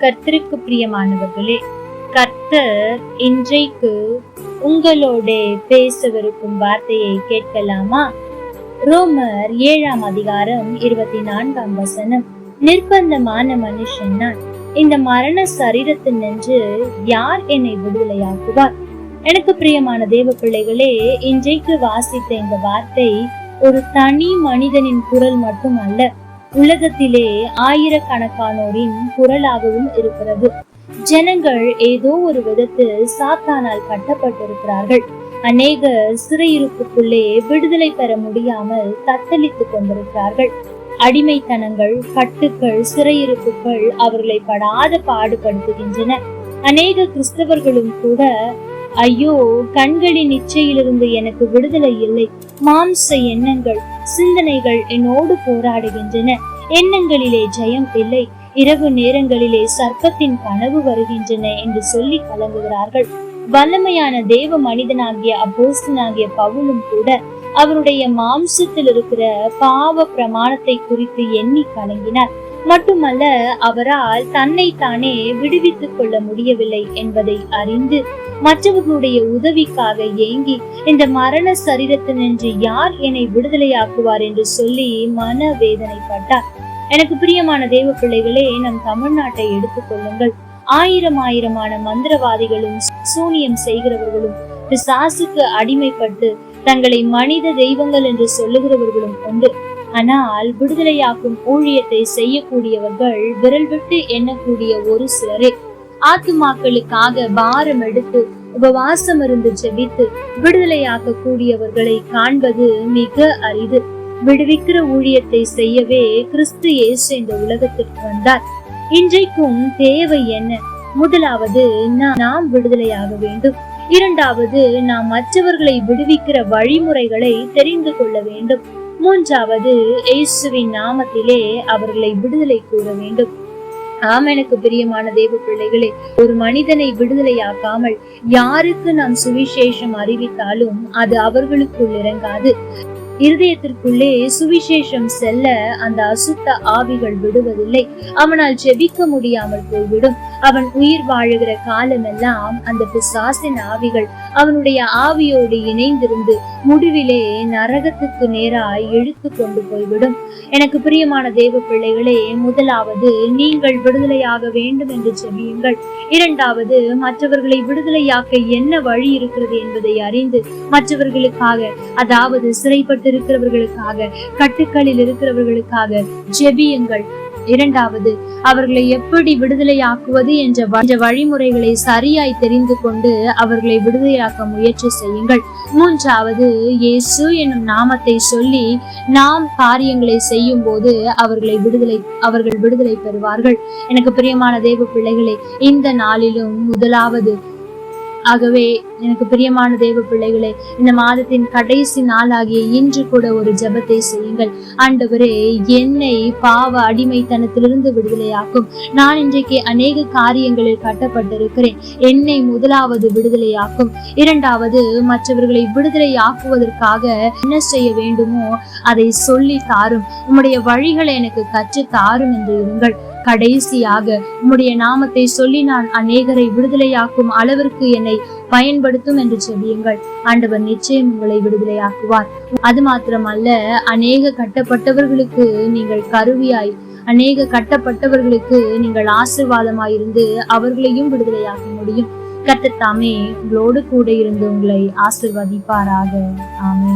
கர்த்தருக்கு பிரியமானவர்களே கர்த்தர் இன்றைக்கு உங்களோட பேசவிருக்கும் வார்த்தையை கேட்கலாமா? ரோமர் ஏழாம் அதிகாரம் இருபத்தி நான்காம் வசனம். நிர்பந்தமான மனுஷன் நான். இந்த மரண சரீரத்தில் நின்று யார் என்னை விடுதலையாக்குவார்? எனக்கு பிரியமான தேவ பிள்ளைகளே இன்றைக்கு வாசித்த இந்த வார்த்தை ஒரு தனி மனிதனின் குரல் மட்டும் அல்ல உலகத்திலே ஆயிரக்கணக்கானோரின் குரலாகவும் இருக்கிறது. ஜனங்கள் ஏதோ ஒரு விதத்தில் சாத்தானால் கட்டப்பட்டிருக்கிறார்கள். அநேகர் சிறையிருப்புக்குள்ளே விடுதலை பெற முடியாமல் தத்தளித்துக் கொண்டிருக்கிறார்கள். அடிமைத்தனங்கள் கட்டுக்கள் சிறையிருப்புகள் அவர்களை படாத பாடுபடுத்துகின்றன. அநேக கிறிஸ்தவர்களும் கூட ஐயோ கண்களின் இச்சையிலிருந்து எனக்கு விடுதலை இல்லை. மாம்ச எண்ணங்கள் சிந்தனைகள் என்னோடு போராடுகின்றன. எண்ணங்களிலே ஜெயம் இல்லை. இரவு நேரங்களிலே சர்ப்பத்தின் கனவு வருகின்றன என்று சொல்லி கலங்குகிறார்கள். வல்லமையான தேவ மனிதனாகிய அப்போஸ்தனாகிய பவுலும் கூட அவருடைய மாம்சத்தில் இருக்கிற பாவ பிரமாணத்தை குறித்து எண்ணி கலங்கினார். மட்டுமல்ல அவரால் தன்னை தானே விடுவித்துக் கொள்ள முடியவில்லை என்பதை அறிந்து மற்றவர்களுடைய உதவிக்காக ஏங்கி இந்த மரண சரீரத்தினின்று யார் என்னை விடுதலையாக்குவார் என்று சொல்லி மன வேதனைப்பட்டார் எனக்கு பிரியமான தேவ பிள்ளைகளே நம் தமிழ்நாட்டை எடுத்துக்கொள்ளுங்கள் ஆயிரம் ஆயிரமான மந்திரவாதிகளும் சூனியம் செய்கிறவர்களும் பிசாசுக்கு அடிமைப்பட்டு தங்களை மனித தெய்வங்கள் என்று சொல்லுகிறவர்களும் உண்டு. ஆனால் விடுதலையாக்கும் ஊழியத்தை செய்யக்கூடியவர்கள் விரல் விட்டு எண்ணக்கூடிய ஒரு சிலரே. ஆத்துமாக்களுக்காக பாரம் எடுத்து உபவாசம் இருந்து ஜெபித்து விடுதலையாக்க கூடியவர்களை காண்பது மிக அரிது. விடுவிக்கிற ஊழியத்தை செய்யவே கிறிஸ்து இயேசு இந்த உலகத்திற்கு வந்தார். இன்றைக்கும் தேவை என்ன? முதலாவது நாம் விடுதலையாக வேண்டும். இரண்டாவது நாம் மற்றவர்களை விடுவிக்கிற வழிமுறைகளை தெரிந்து கொள்ள வேண்டும். மூன்றாவது இயேசுவின் நாமத்திலே அவர்களை விடுதலை கூற வேண்டும். ஆம் எனக்கு பிரியமான தேவ பிள்ளைகளே ஒரு மனிதனை விடுதலையாக்காமல் யாருக்கு நாம் சுவிசேஷம் அறிவித்தாலும் அது அவர்களுக்குள் இறங்காது. இருதயத்திற்குள்ளே சுவிசேஷம் செல்ல அந்த அசுத்த ஆவிகள் விடுவதில்லை. அவனால் ஜெபிக்க முடியாமல் போய்விடும். அவன் உயிர் வாழுகிற காலமெல்லாம் அந்த பிசாசின் ஆவிகள் அவனுடைய ஆவியோடு இணைந்திருந்து முடிவிலே நரகத்துக்கு நேராய் இழுத்து கொண்டு போய்விடும். எனக்கு பிரியமான தேவ பிள்ளைகளே முதலாவது நீங்கள் விடுதலையாக வேண்டும் என்று ஜெபியுங்கள் இரண்டாவது மற்றவர்களை விடுதலையாக்க என்ன வழி இருக்கிறது என்பதை அறிந்து மற்றவர்களுக்காக அதாவது சிறைப்பட்டு இருக்கிறவர்களுக்காக கட்டுக்களில் இருக்கிறவர்களுக்காக ஜெபியுங்கள். இரண்டாவது அவர்களை எப்படி விடுதலையாக்குவது என்ற வழிமுறைகளை சரியாய் தெரிந்து கொண்டு அவர்களை விடுதலையாக்க முயற்சி செய்யுங்கள். மூன்றாவது இயேசு என்னும் நாமத்தை சொல்லி நாம் காரியங்களை செய்யும் போது அவர்களை விடுதலை அவர்கள் விடுதலை பெறுவார்கள். எனக்கு பிரியமான தேவ பிள்ளைகளே இந்த நாளிலும் முதலாவது ஆகவே எனக்கு பிரியமான தேவ பிள்ளைகளே இந்த மாதத்தின் கடைசி நாளாகிய இன்று கூட ஒரு ஜபத்தை செய்யுங்கள். ஆண்டவரே என்னை பாவ அடிமைத்தனத்திலிருந்து விடுதலையாக்கும். நான் இன்றைக்கு அநேக காரியங்களில் கட்டப்பட்டிருக்கிறேன். என்னை முதலாவது விடுதலையாக்கும். இரண்டாவது மற்றவர்களை விடுதலையாக்குவதற்காக என்ன செய்ய வேண்டுமோ அதை சொல்லி தாரும். உம்முடைய வழிகளை எனக்கு கற்று தாரும் என்று இருங்கள். கடைசியாக உம்முடைய நாமத்தை சொல்லி நான் அநேகரை விடுதலையாக்கும் அளவிற்கு என்னை பயன்படுத்தும் என்று சொல்லியுங்கள். ஆண்டவர் நிச்சயம் உங்களை விடுதலையாக்குவார். அது மாத்திரமல்ல அநேக கட்டப்பட்டவர்களுக்கு நீங்கள் கருவியாய் அநேக கட்டப்பட்டவர்களுக்கு நீங்கள் ஆசிர்வாதமாயிருந்து அவர்களையும் விடுதலையாக்க முடியும். கட்டத்தாமே உங்களோடு கூட இருந்து உங்களை ஆசிர்வதிப்பாராக. ஆமே